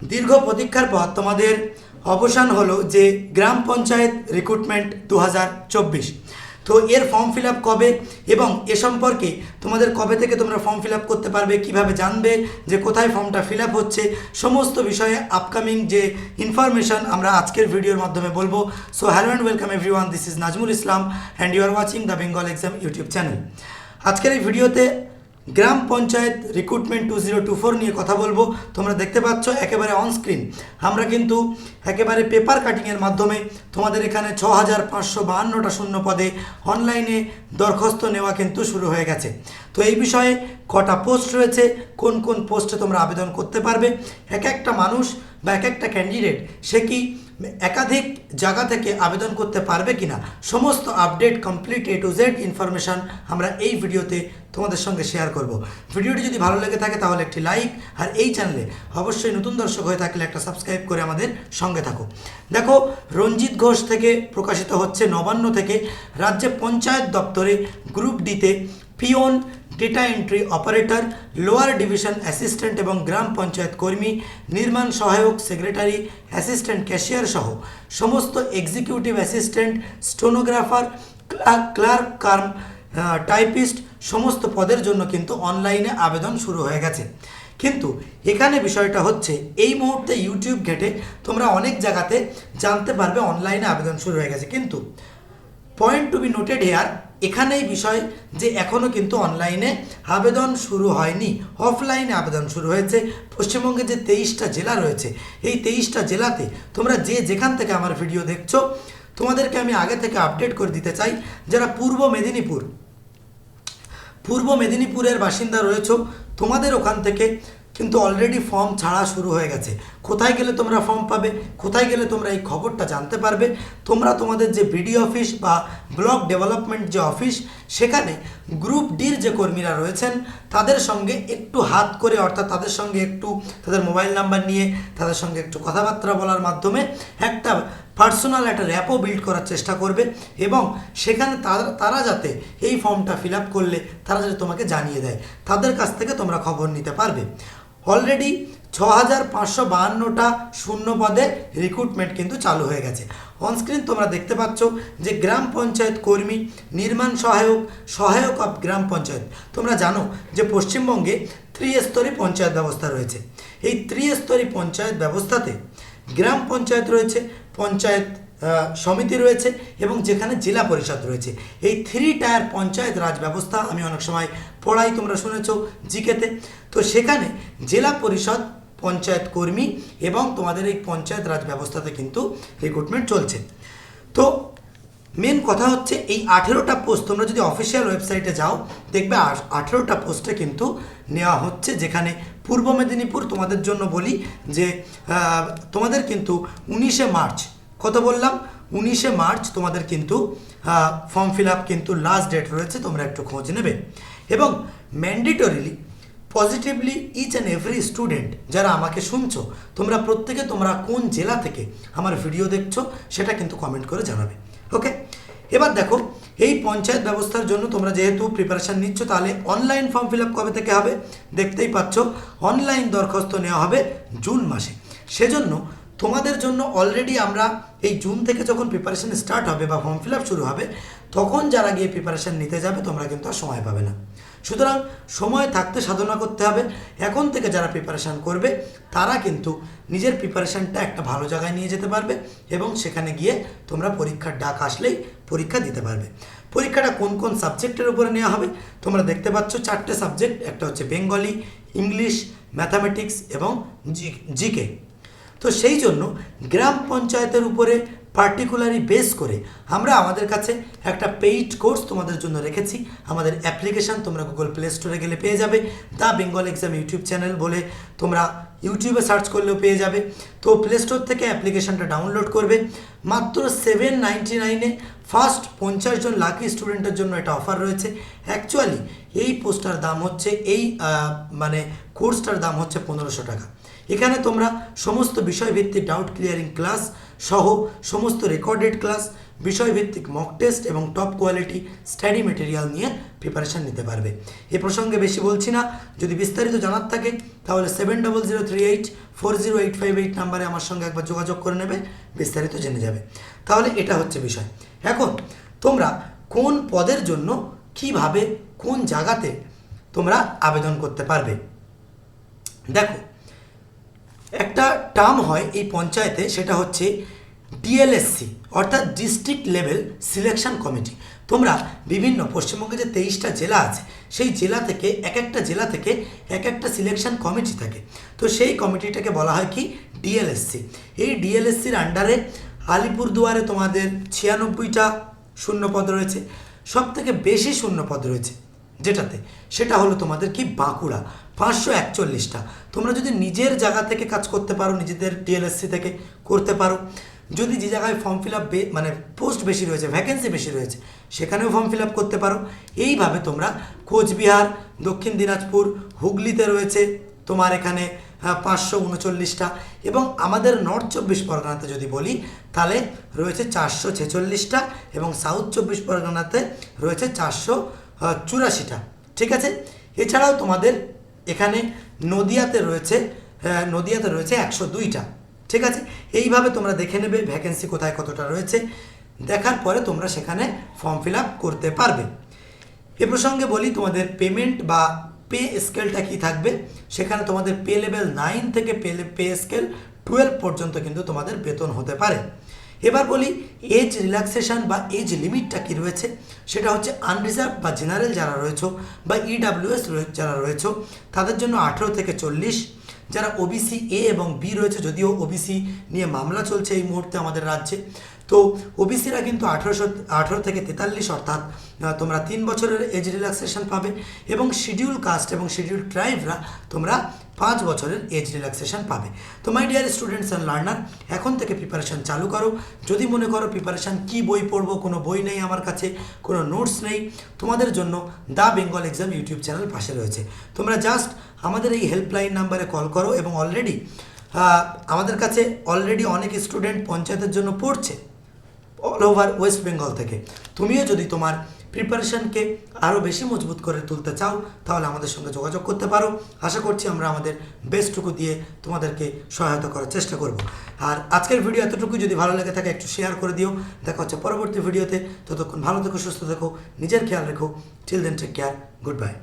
দীর্ঘ প্রতীক্ষার পর তোমাদের অবসান হলো যে গ্রাম পঞ্চায়েত রিক্রুটমেন্ট দু হাজার চব্বিশ। তো এর ফর্ম ফিল কবে এবং এ সম্পর্কে তোমাদের কবে থেকে তোমরা ফর্ম ফিল করতে পারবে, কীভাবে জানবে, যে কোথায় ফর্মটা ফিল হচ্ছে, সমস্ত বিষয়ে আপকামিং যে ইনফরমেশন আমরা আজকের ভিডিওর মাধ্যমে বলব। So hello and welcome everyone this is Nazmul Islam and you are watching the Bengal exam YouTube channel আজকের এই ভিডিওতে গ্রাম panchayat recruitment two zero two four নিয়ে কথা বলব। তোমরা দেখতে পাচ্ছ একেবারে অন স্ক্রিন আমরা কিন্তু একেবারে পেপার কাটিংয়ের মাধ্যমে তোমাদের এখানে ছ হাজার পাঁচশো বাহান্নটা শূন্য পদে অনলাইনে দরখাস্ত নেওয়া কিন্তু শুরু হয়ে গেছে। তো এই বিষয়ে কটা পোস্ট রয়েছে, কোন কোন পোস্টে তোমরা আবেদন করতে পারবে, এক একটা মানুষ বা এক একটা ক্যান্ডিডেট সে কি একাধিক জায়গা থেকে আবেদন করতে পারবে কিনা? সমস্ত update complete A to Z information আমরা এই ভিডিওতে তোমাদের সঙ্গে শেয়ার করব। ভিডিওটি যদি ভালো লেগে থাকে তাহলে একটি লাইক আর এই চ্যানেলে অবশ্যই নতুন দর্শক হয়ে থাকলে একটা সাবস্ক্রাইব করে আমাদের সঙ্গে থাকো। দেখো, রঞ্জিত ঘোষ থেকে প্রকাশিত হচ্ছে নবান্ন থেকে রাজ্যে পঞ্চায়েত দপ্তরে গ্রুপ ডিতে peon data entry operator lower division assistant এবং গ্রাম পঞ্চায়েত কর্মী নির্মাণ সহায়ক সেক্রেটারি অ্যাসিস্ট্যান্ট ক্যাশিয়ার সহ সমস্ত executive assistant stenographer clerk cum typist সমস্ত পদের জন্য কিন্তু অনলাইনে আবেদন শুরু হয়ে গেছে। কিন্তু এখানে বিষয়টা হচ্ছে, এই মুহূর্তে ইউটিউব ঘেটে তোমরা অনেক জায়গাতে জানতে পারবে অনলাইনে আবেদন শুরু হয়ে গেছে। কিন্তু point to be noted here এখানেই বিষয় যে এখনও কিন্তু অনলাইনে আবেদন শুরু হয়নি। অফলাইনে আবেদন শুরু হয়েছে। পশ্চিমবঙ্গে যে তেইশটা জেলা রয়েছে, এই তেইশটা জেলাতে তোমরা যে যেখান থেকে আমার ভিডিও দেখছ, তোমাদেরকে আমি আগে থেকে আপডেট করে দিতে চাই, যারা পূর্ব মেদিনীপুর, পূর্ব মেদিনীপুরের বাসিন্দা রয়েছো, তোমাদের ওখান থেকে কিন্তু অলরেডি ফর্ম ছাড়া শুরু হয়ে গেছে। কোথায় গেলে তোমরা ফর্ম পাবে? কোথায় গেলে তোমরা এই খবরটা জানতে পারবে? তোমরা তোমাদের যে বিডি অফিস বা ব্লক ডেভেলপমেন্ট যে অফিস সেখানে গ্রুপ ডির যে কর্মীরা রয়েছেন, তাদের সঙ্গে একটু হাত করে, অর্থাৎ তাদের সঙ্গে একটু তাদের মোবাইল নাম্বার নিয়ে, তাদের সঙ্গে একটু কথাবার্তা বলার মাধ্যমে একটা পার্সোনাল একটা র্যাপও বিল্ড করার চেষ্টা করবে এবং সেখানে তারা তারা যাতে এই ফর্মটা ফিল আপ করলে, তারা যাতে তোমাকে জানিয়ে দেয়। তাদের কাছ থেকে তোমরা খবর নিতে পারবে। অলরেডি ছ হাজার পাঁচশো বাহান্নটা শূন্য পদে রিক্রুটমেন্ট কিন্তু চালু হয়ে গেছে। অনস্ক্রিন তোমরা দেখতে পাচ্ছ যে গ্রাম পঞ্চায়েত কর্মী, নির্মাণ সহায়ক সহায়ক অফ গ্রাম পঞ্চায়েত। তোমরা জানো যে পশ্চিমবঙ্গে ত্রিস্তরী পঞ্চায়েত ব্যবস্থা রয়েছে। এই ত্রিস্তরী পঞ্চায়েত ব্যবস্থাতে গ্রাম পঞ্চায়েত রয়েছে, পঞ্চায়েত সমিতি রয়েছে এবং যেখানে জেলা পরিষদ রয়েছে। এই থ্রি টায়ার পঞ্চায়েত রাজ ব্যবস্থা আমি অনেক সময় পড়াই, তোমরা শুনেছ জিকেতে। তো সেখানে জেলা পরিষদ, পঞ্চায়েত কর্মী এবং তোমাদের এই পঞ্চায়েত রাজ ব্যবস্থাতে কিন্তু রিক্রুটমেন্ট চলছে। তো মেন কথা হচ্ছে এই আঠেরোটা পোস্ট তোমরা যদি অফিসিয়াল ওয়েবসাইটে যাও, দেখবে আঠেরোটা পোস্টে কিন্তু নেওয়া হচ্ছে, যেখানে পূর্ব মেদিনীপুর তোমাদের জন্য বলি যে তোমাদের কিন্তু উনিশে মার্চ কত বললাম। উনিশে মার্চ তোমাদের কিন্তু ফর্ম ফিল আপ কিন্তু লাস্ট ডেট রয়েছে, তোমরা একটু খোঁজ নেবে। এবং mandatorily positively each and every student যারা আমাকে শুনছো, তোমরা প্রত্যেকে তোমরা কোন জেলা থেকে আমার ভিডিও দেখছ, সেটা কিন্তু কমেন্ট করে জানাবে। ওকে এবার দেখো, এই পঞ্চায়েত ব্যবস্থার জন্য তোমরা যেহেতু প্রিপারেশান নিচ্ছ, তাহলে অনলাইন ফর্ম ফিল আপ কবে থেকে হবে? দেখতেই পাচ্ছ অনলাইন দরখাস্ত নেওয়া হবে জুন মাসে। সেজন্য তোমাদের জন্য অলরেডি আমরা এই জুন থেকে যখন প্রিপারেশন স্টার্ট হবে বা ফর্ম ফিল আপ শুরু হবে, তখন যারা গিয়ে প্রিপারেশান নিতে যাবে, তোমরা কিন্তু আর সময় পাবে না। সুতরাং সময় থাকতে সাধনা করতে হবে। এখন থেকে যারা প্রিপারেশান করবে, তারা কিন্তু নিজের প্রিপারেশানটা একটা ভালো জায়গায় নিয়ে যেতে পারবে এবং সেখানে গিয়ে তোমরা পরীক্ষার ডাক আসলেই পরীক্ষা দিতে পারবে। পরীক্ষাটা কোন কোন সাবজেক্টের উপরে নেওয়া হবে, তোমরা দেখতে পাচ্ছ চারটে সাবজেক্ট, একটা হচ্ছে বেঙ্গলি ইংলিশ ম্যাথামেটিক্স এবং জি জিকে তো সেই জন্য গ্রাম পঞ্চায়েতের উপরে পার্টিকুলারই বেস করে আমরা আমাদের কাছে একটা পেইড কোর্স তোমাদের জন্য রেখেছি। আমাদের অ্যাপ্লিকেশান তোমরা গুগল প্লে স্টোরে গেলে পেয়ে যাবে। The Bengal exam YouTube channel বলে তোমরা ইউটিউবে সার্চ করলেও পেয়ে যাবে। তো প্লে স্টোর থেকে অ্যাপ্লিকেশানটা ডাউনলোড করবে। মাত্র সেভেন নাইনটি নাইনে ফার্স্ট পঞ্চাশ জন লাকি স্টুডেন্টের জন্য এটা অফার রয়েছে। অ্যাকচুয়ালি এই পোস্টার দাম হচ্ছে, এই মানে কোর্সটার দাম হচ্ছে পনেরোশো টাকা। এখানে তোমরা সমস্ত বিষয়ভিত্তিক ডাউট ক্লিয়ারিং ক্লাস সহ সমস্ত রেকর্ডেড ক্লাস বিষয়ভিত্তিক মক টেস্ট এবং টপ কোয়ালিটি স্টাডি মেটেরিয়াল নিয়ে প্রিপারেশান নিতে পারবে। এ প্রসঙ্গে বেশি বলছি না। যদি বিস্তারিত জানার থাকে, তাহলে seven double zero three eight four zero eight five eight নাম্বারে আমার সঙ্গে একবার যোগাযোগ করে নেবে, বিস্তারিত জেনে যাবে। তাহলে এটা হচ্ছে বিষয়। এখন, তোমরা কোন পদের জন্য কীভাবে কোন জায়গাতে তোমরা আবেদন করতে পারবে? দেখো একটা টার্ম হয় এই পঞ্চায়েতে, সেটা হচ্ছে ডিএলএসসি অর্থাৎ ডিস্ট্রিক্ট লেভেল সিলেকশন কমিটি তোমরা বিভিন্ন পশ্চিমবঙ্গে যে তেইশটা জেলা আছে, সেই জেলা থেকে এক একটা জেলা থেকে এক একটা সিলেকশন কমিটি থাকে। তো সেই কমিটিটাকে বলা হয় কি? ডিএলএসসি এই ডিএলএসসির আন্ডারে আলিপুরদুয়ারে তোমাদের ছিয়ানব্বইটা শূন্যপদ রয়েছে। সব থেকে বেশি শূন্যপদ রয়েছে যেটাতে, সেটা হলো তোমাদের কি? বাঁকুড়া। পাঁচশো একচল্লিশটা। তোমরা যদি নিজের জায়গা থেকে কাজ করতে পারো, নিজেদের ডিএলএসসি থেকে করতে পারো, যদি যে জায়গায় ফর্ম ফিল আপ মানে পোস্ট বেশি রয়েছে ভ্যাকেন্সি বেশি রয়েছে, সেখানেও ফর্ম ফিল আপ করতে পারো। এইভাবে তোমরা কোচবিহার, দক্ষিণ দিনাজপুর, হুগলিতে রয়েছে তোমার এখানে পাঁচশো উনচল্লিশটা। এবং আমাদের নর্থ চব্বিশ পরগনাতে যদি বলি, তাহলে রয়েছে চারশো ছেচল্লিশটা এবং সাউথ চব্বিশ পরগনাতে রয়েছে চারশো চুরাশিটা। ঠিক আছে? এছাড়াও তোমাদের এখানে নদিয়াতে রয়েছে আহ, নদিয়াতে রয়েছে একশো দুইটা। ঠিক আছে? এইভাবে তোমরা দেখে নেবে ভ্যাকেন্সি কোথায় কতটা রয়েছে। দেখার পরে তোমরা সেখানে ফর্ম ফিল করতে পারবে। এ প্রসঙ্গে বলি তোমাদের পেমেন্ট বা পে স্কেলটা কি থাকবে? সেখানে তোমাদের পে লেভেল নাইন থেকে পে পে স্কেল টুয়েলভ পর্যন্ত কিন্তু তোমাদের বেতন হতে পারে। এবার বলি এজ রিল্যাক্সেশন বা এজ লিমিটটা কী রয়েছে? সেটা হচ্ছে আনরিজার্ভ বা জেনারেল যারা রয়েছে বা ইডাব্লিউএস যারা রয়েছে, তাদের জন্য আঠেরো থেকে চল্লিশ। যারা ওবিসি এ এবং বি রয়েছে, যদিও ওবিসি নিয়ে মামলা চলছে এই মুহূর্তে আমাদের রাজ্যে। তো ওবিসিরা কিন্তু আঠেরোশো, আঠেরো থেকে তেতাল্লিশ অর্থাৎ তোমরা তিন বছরের এজ রিল্যাক্সেশন পাবে এবং শিডিউল কাস্ট এবং শিডিউল ট্রাইবরা তোমরা পাঁচ বছরের এজ রিল্যাক্সেশন পাবে। তো my dear students and learner এখন থেকে প্রিপারেশন চালু করো। যদি মনে করো প্রিপারেশন কি বই পড়ব, কোনো বই নেই আমার কাছে, কোনো নোটস নেই, তোমাদের জন্য the Bengal exam YouTube channel পাশে রয়েছে। তোমরা জাস্ট আমাদের এই হেল্পলাইন নাম্বারে কল করো এবং অলরেডি আমাদের কাছে অলরেডি অনেক স্টুডেন্ট পঞ্চায়েতের জন্য পড়ছে। অল ওভার ওয়েস্ট বেঙ্গল থেকে। তুমিও যদি তোমার প্রিপারেশনকে আরও বেশি মজবুত করে তুলতে চাও, তাহলে আমাদের সঙ্গে যোগাযোগ করতে পারো। আশা করছি আমরা আমাদের বেস্টটুকু দিয়ে তোমাদেরকে সহায়তা করার চেষ্টা করব। আর আজকের ভিডিও এতটুকু যদি ভালো লেগে থাকে, একটু শেয়ার করে দিও। দেখা হচ্ছে পরবর্তী ভিডিওতে ততক্ষণ ভালো থেকো, সুস্থ থেকো, নিজের খেয়াল রেখো। Till then take care good bye